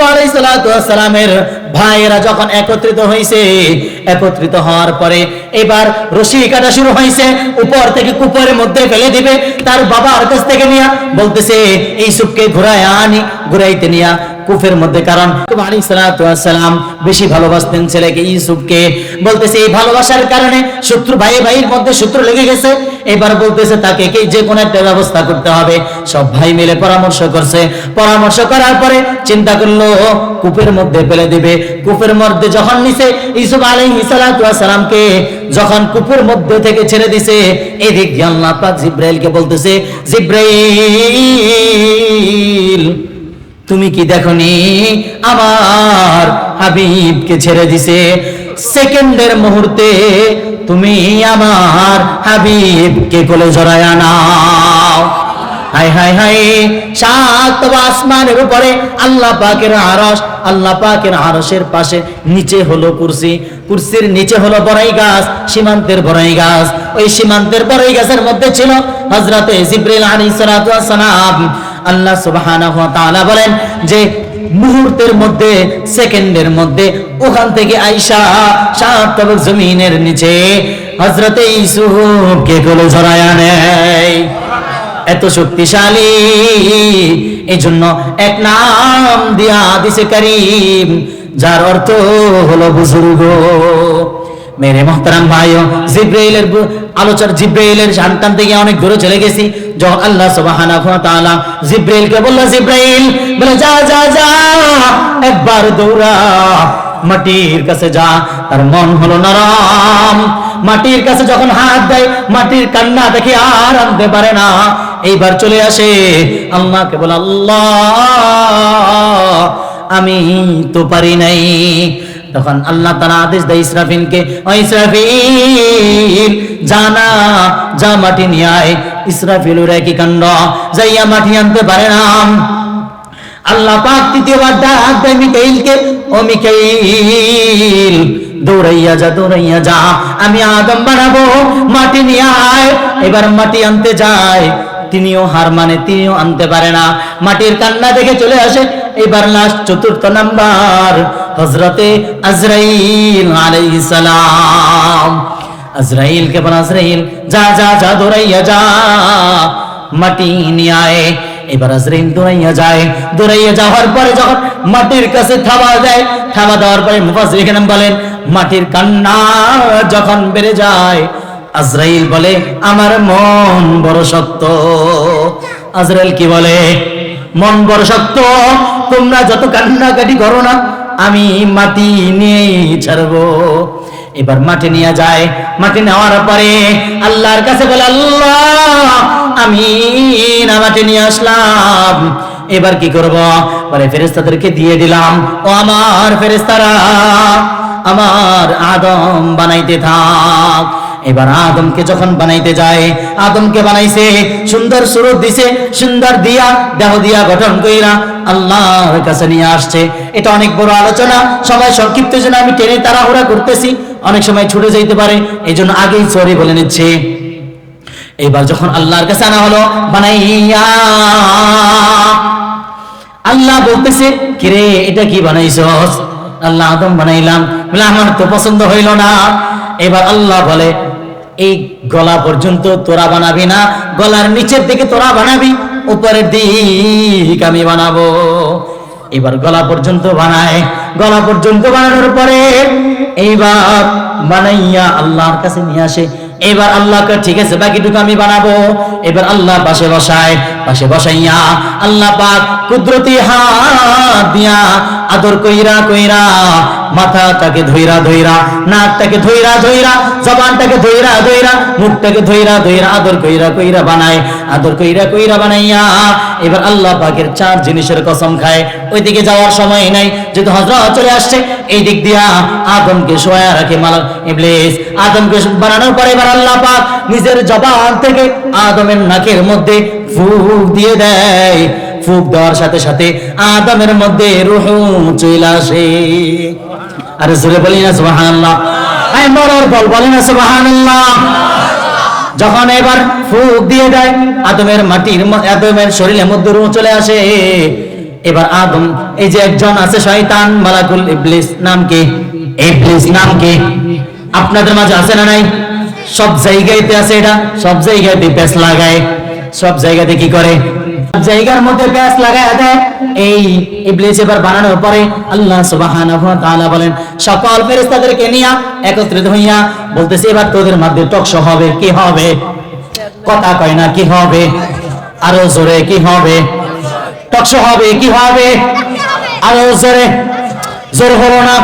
ইউসুফ আলাইহিস সালামের ভাইয়েরা যখন একত্রিত হয়েছে একত্রিত হওয়ার পরে এবার রশি কাটা শুরু হয়েছে উপর থেকে মধ্যে ফেলে দিবে, তার বাবার কাছ থেকে নিয়া বলতেছে ঘুরায় আনি, ঘুরাইতে নিয়া কুফের মধ্যে। কারণ আলী বেশি ভালোবাসতেন ছেলেকে ইউসুফকে বলতেছে, এই ভালোবাসার কারণে শত্রু ভাই ভাইয়ের মধ্যে শত্রু লেগে গেছে এবার বলতেছে তাকে কি যে কোনো একটা ব্যবস্থা করতে হবে। সব ভাই মিলে পরামর্শ করছে। পরামর্শ করার পরে চিন্তা করল, কূপের মধ্যে ফেলে দিবে। কূপের মধ্যে যখন নিছে ইসুফ আলাইহিস সালামকে যখন কূপের মধ্যে থেকে ছেড়ে দিছে, এদিক দিয়ে আল্লাহ পাক জিব্রাইলকে বলতেছে, জিব্রাইল, তুমি কি দেখনি? আমার হাবিবকে ছেড়ে দিছে। সেকেন্ডের মুহূর্তে তুমি আমার হাবিবকে কোলে জড়ায় নাও হাই হাই হাই, সাত আসমানের উপরে আল্লাহ পাকের আরশ, আল্লাহ পাকের আরশের পাশে নিচে হলো কুরসি। কুরসির নিচে হলো বড়াই গাছ, সীমান্তের বড়াই গাছ। ওই সীমান্তের বড়াই গাছের মধ্যে ছিল হযরতে জিবরিল ওয়াস সালাম। আল্লাহ তাআলা বলেন যে মুহূর্তের মধ্যে, সেকেন্ডের মধ্যে ওখান থেকে আইসা সাত জমিনের নিচে হযরতে ইউসুফকে কোলে জড়ায় নেয়। এত শক্তিশালী এই জন্য এক নাম দিয়া দিছে করিম, যার অর্থ হলো বুজুর্গ। মেরে মোহতারাম ভাই জিব্রাইলের আলোচনা জিব্রাইলের সন্তান থেকে অনেক দূরে চলে গেছি। যখন আল্লাহ সুবহানাহু ওয়া তাআলা জিব্রাইলকে বলল, জিব্রাইল, বলে, যা যা যা, একবার দৌড়া, মাটির কাছে যা। তার মন হলো নরম। মাটির কাছে যখন হাত দেয়, মাটির কান্না দেখে আর আনতে পারে না। এইবার চলে আসে, আল্লাহকে বলে, আল্লাহ, আমি তো পারি নাই। তখন আল্লাহ তারা আদেশ দেয় ইসরাফিলকে ও ইসরাফিল জানা যা মাটি নিয়ে আয়। ইসরাফিলুর একই কাণ্ড? যাইয়া মাটি আনতে পারে না। আল্লাহ পাক তৃতীয়বার ডাক দেয় মিকাইলকে, ও মিকাইল, দৌড়াইয়া যা দৌড়াইয়া যা, আমি আদম বানাবো, মাটি নিয়ে আয়। এবার মাটি আনতে যায়, তিনিও হার মানে তিনিও আনতে পারে না। মাটির কান্না দেখে চলে আসে, এবার লাস্ট চতুর্থ নাম্বার হজরতে আজরাইল আলাইহিস সালাম। আজরাইল কে বলা, আজরাইল, যা যা যা, দৌড়াইয়া যা। মাটি নিয়ে আয়। এবার আজরাইল দৌড়াইয়া যায়। দৌড়াইয়া যাওয়ার পরে যখন মাটির কাছে থাবা দেয়, থাবা দেওয়ার পরে মুফাসসির এখানে বলেন, মাটির কান্না যখন বেড়ে যায়, আজরাইল বলে, আমার মন বড় শক্ত। আজরাইল কি বলে? মন বড় শক্ত। তোমরা যত কান্নাকাটি করো না, আমি মাটি নিয়েই ছাড়বো। এবার মাটি নিয়ে যায়। মাটি নেওয়ার পরে আল্লাহর কাছে বলে, আল্লাহ আমি না মাটি নিয়ে আসলাম। এবার কি করব? পরে ফেরেস্তাদেরকে দিয়ে দিলাম। ও আমার ফেরেস্তারা আমার আদম বানাইতে থাক। এবার আদমকে যখন বানাইতে যায়, আদমকে বানাইছে, সুন্দর সুরত দিছে, সুন্দর দিয়া, দেহ দিয়া গঠন কইরা আল্লাহর কাছে নিয়ে আসছে। এটা অনেক বড় আলোচনা, সময় সংক্ষিপ্ত জন্য আমি টেনে তাড়াহুড়া করতেছি, অনেক সময় ছুটে যাইতে পারে এই জন্য আগেই সরি বলে নিচ্ছে। এবার যখন আল্লাহর কাছে আনা হলো, বানাইয়া, আল্লাহ বলতেছে, কিরে, এটা কি বানাইছস আল্লাহ আদম বানাইলাম। বলে, আমার তো পছন্দ হইল না। এবার আল্লাহ বলে এই গলা পর্যন্ত তোরা বানাবি না, গলার নিচের দিকে তোরা বানাবি, উপরের দিক আমি বানাবো। এবার গলা পর্যন্ত বানায় গলা পর্যন্ত বানানোর পরে এইবার বানাইয়া আল্লাহর কাছে নিয়ে আসে। এবার আল্লাহকে ঠিক আছে, বাকিটুকু আমি বানাবো। এবার আল্লাহ পাশে বসায়, পাশে বসাইয়া আল্লাহ পাক কুদরতি হাত দিয়া আদর কইরা কইরা মাথাটাকে ধইরা ধইরা, নাকটাকে ধইরা ধইরা, জবানটাকে ধইরা ধইরা, মুখটাকে ধইরা ধইরা আদর কইরা কইরা বানায়। আদর কইরা কইরা বানাইয়া এবার আল্লাহ পাকের চার জিনিসের কসম খায়। ওইদিকে যাওয়ার সময় নাই, যেহেতু হজরত চলে আসছে। এই দিক দিয়া আদমকে শোয়া রাখে মালাক ইবলিস। আদমকে বানানোর পরে এবার আল্লাহ পাক নিজের জবান থেকে আদমের নাকের মধ্যে ফুক দিয়ে দেয়। ফুক দেওয়ার সাথে সাথে আদমের মধ্যে রুহ চলে আসে। আরে জোরে বলি না, সুবহানাল্লাহ। আই মরার বল, বলি না, সুবহানাল্লাহ। যখন এবার ফুক দিয়ে দেয়, আদমের মাটির আদমের শরীরের মধ্যে রুহ চলে আসে। এবার আদম, এই যে একজন আছে শয়তান, মালাকুল ইবলিস, নাম কি? ইবলিস, নাম কি? আপনাদের মাঝে আছে না নাই? সব জায়গাতে আছে এটা? সব জায়গাতে প্যাস লাগায়। সব জায়গাতে কি করে? জায়গার মধ্যে প্যাস লাগায় দেয়। এই ইবলিস এবার বানানোর পরে আল্লাহ সুবহানাহু ওয়া তাআলা বলেন, সকল ফেরেশতাদেরকে নিয়ে একত্রিত হইয়া বলতেছে, এবার তোদের মধ্যে টকশো হবে, কি হবে? কথা কয় না, কি হবে? আরও জোরে, কি হবে? টকশো হবে, কি হবে? আরও জোরে। জোর হলো না।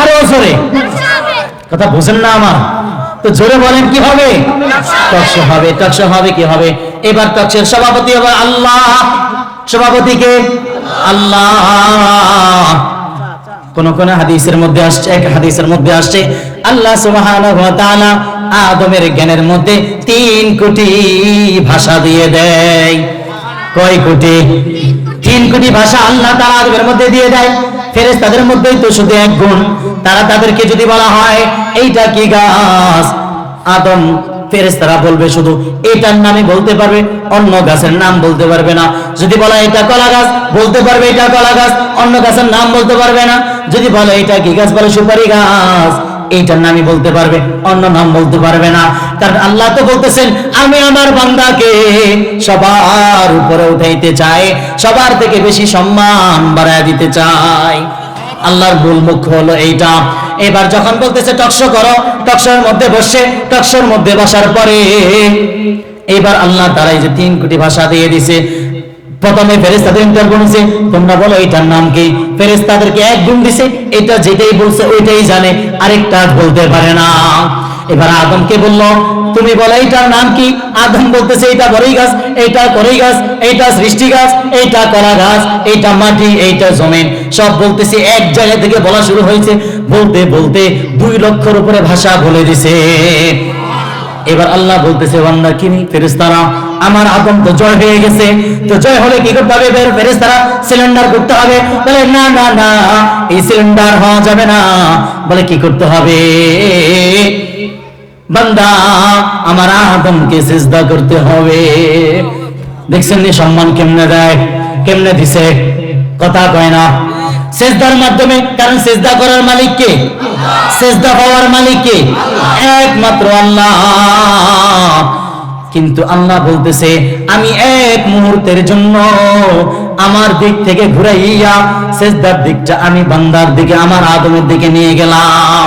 আরও জোরে। কথা বুঝেন না আমার। তো জোরে বলেন, কি হবে? টকশো হবে টকশো হবে, কি হবে? এবার টকশের সভাপতি হবে আল্লাহ। সভাপতিকে আল্লাহ। কোন কোন হাদিসের মধ্যে আসছে, এক হাদিসের মধ্যে আসছে, আল্লাহ সুবহানাহু ওয়া তাআলা আদমের জ্ঞানের মধ্যে তিন কোটি ভাষা দিয়ে দেয়। কয় কোটি? তিন কোটি ভাষা আল্লাহ তাআলা আদমের মধ্যে দিয়ে দেয়। ফেরেশতাদের মধ্যেই তো শুধু এক গুণ। তারা তাদেরকে যদি বলা হয়, এইটা কি গাছ? আদম ফেরেশতারা বলবে শুধু, এটার নামে বলতে পারবে, অন্য গাছের নাম বলতে পারবে না। যদি বলা, এটা কলা গাছ, বলতে পারবে, এটা কলা গাছ, অন্য গাছের নাম বলতে পারবে না। যদি বলে, এটা কি গাছ? বলে, সুপারি গাছ। এইটার নামই বলতে পারবে, অন্য নাম বলতে পারবে না। কারণ আল্লাহ তো বলতেছেন, আমি আমার বান্দাকে সবার উপরে উঠাইতে চাই, সবার থেকে বেশি সম্মান বাড়ায় দিতে চাই। আল্লাহর মূল মুখ্য হলো এইটা। এবার যখন বলতেছে, টকশো করো, টকশোর মধ্যে বসে, টকশোর মধ্যে বসার পরে, এবার আল্লাহ তারাই যে তিন কোটি ভাষা দিয়ে দিছে প্রথমে ফেরেস্তাদের ইন্টারভিউ নিছে তোমরা বলো, এটার নাম কি? ফেরেস্তাদেরকে এক গুণ দিছে, এটা যেটাই বলছে ওইটাই জানে, আরেকটা বলতে পারে না। এবার আদমকে বলল, তুমি বলো এইটার নাম কি? আদম বলতেছে, এটা বড়ই গাছ এইটা করই গাছ এইটা সৃষ্টি গাছ এইটা কলা গাছ এইটা মাটি, এইটা জমিন। সব বলতেছে, এক জায়গা থেকে বলা শুরু হয়েছে, বলতে বলতে দুই লক্ষর উপরে ভাষা বলে দিছে। এবার আল্লাহ বলতেছে, বান্দা, কি ফেরেস্তারা আমার আদম তো জয় হয়ে গেছে। তো জয় হলে কি করতে হবে? ফেরেস্তারা সিলিন্ডার করতে হবে। বলে, না না না, এই সিলিন্ডার হওয়া যাবে না। বলে, কি করতে হবে? বান্দা, আমার আদমকে সিজদা করতে হবে। দেখছেন নি সম্মান কেমনে দেয়? কেমনে দিছে? কথা কয় না। সেজদার মাধ্যমে, কারণ সেজদা করার মালিক কে? সেজদা হওয়ার মালিক কে? একমাত্র আল্লাহ। কিন্তু আল্লাহ বলতেছে, আমি এক মুহূর্তের জন্য আমার দিক থেকে ঘুরাইয়া সেজদার দিকটা আমি বান্দার দিকে, আমার আদমের দিকে নিয়ে গেলাম।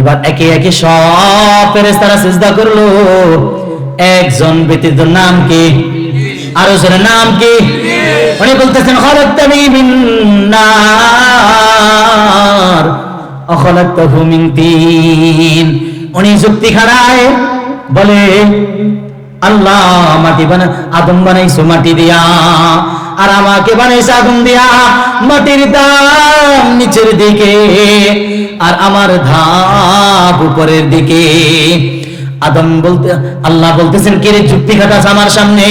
এবার একে একে সব ফেরেশতারা সিজদা করল। একজন ব্যতীত নাম কি? আরও জনের নাম কি? উনি বলতেছেন, খলাক্তানি মিন নার, অখলাক্তাহু মিন তিন। উনি যুক্তি খাড়ায় বলে, আল্লাহ মাটি বানা, আদম বানাইছো মাটি দিয়া, আর আমাকে বানাইছে আগুন দিয়া, মাটির দাম নিচের দিকে, আর আমার ধাপ উপরের দিকে। আদম বলতে, আল্লাহ বলতেছেন, কে রে, যুক্তি খাটাস আমার সামনে?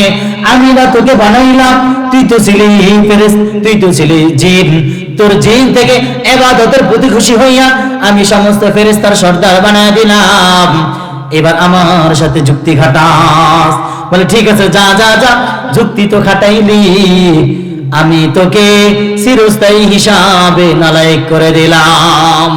আমি না তোকে বানাইলাম। তুই তো ছিলি ফেরেস, তুই তো ছিলি জিন। তোর জিন থেকে এবাদতের প্রতি খুশি হইয়া আমি সমস্ত ফেরেস্তার সর্দার বানায় দিলাম। এবার আমার সাথে যুক্তি খাটাস। বলে, ঠিক আছে, যা যা যা, যুক্তি তো খাটাইলি। আমি তোকে চিরস্থায়ী হিসাবে নালায়ক করে দিলাম।